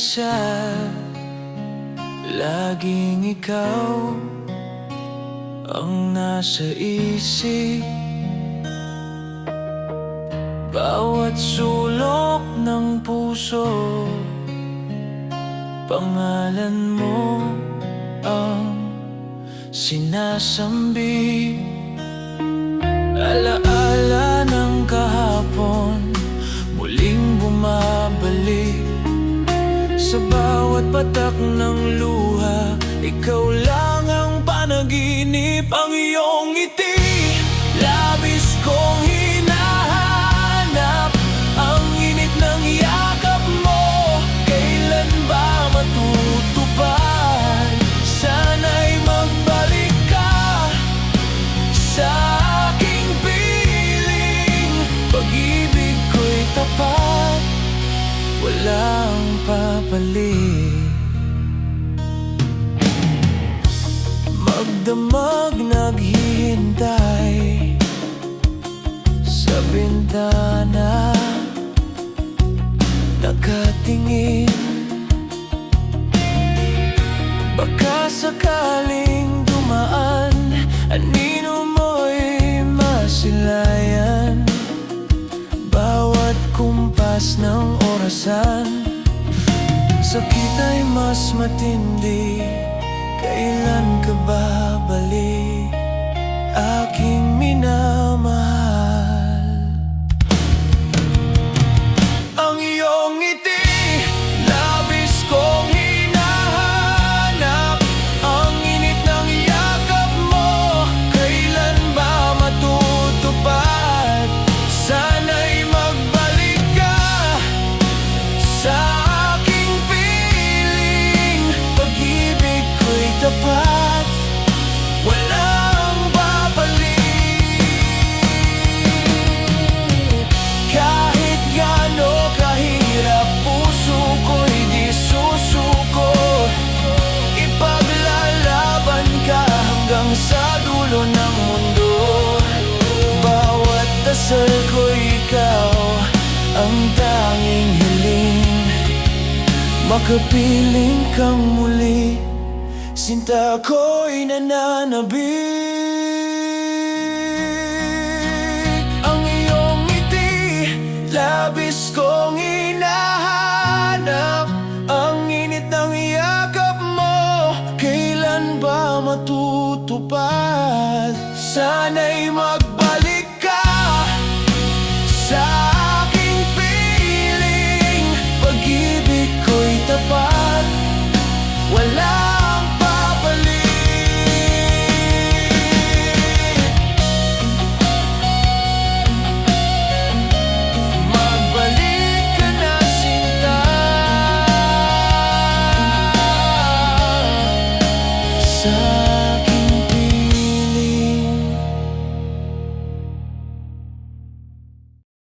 mag-isa Laging ikaw Ang nasa isip. Bawat sulok ng puso Pangalan mo ang sinasambi Sa bawat patak ng luha. Ikaw lang ang panaginip Ang iyong ngiti Walang papalit Magdamag naghihintay Sa bintana. Nakatingin. Baka sakaling dumaan Anino mo'y masilayan? Bawat kumpas ng orasan Sakit ay mas matindi Kailan ka babalik Makapiling kang muli Sinta ako'y nananabik Ang iyong ngiti Labis kong inahanap Ang init ng yakap mo Kailan ba matutupad? Sana'y mag sun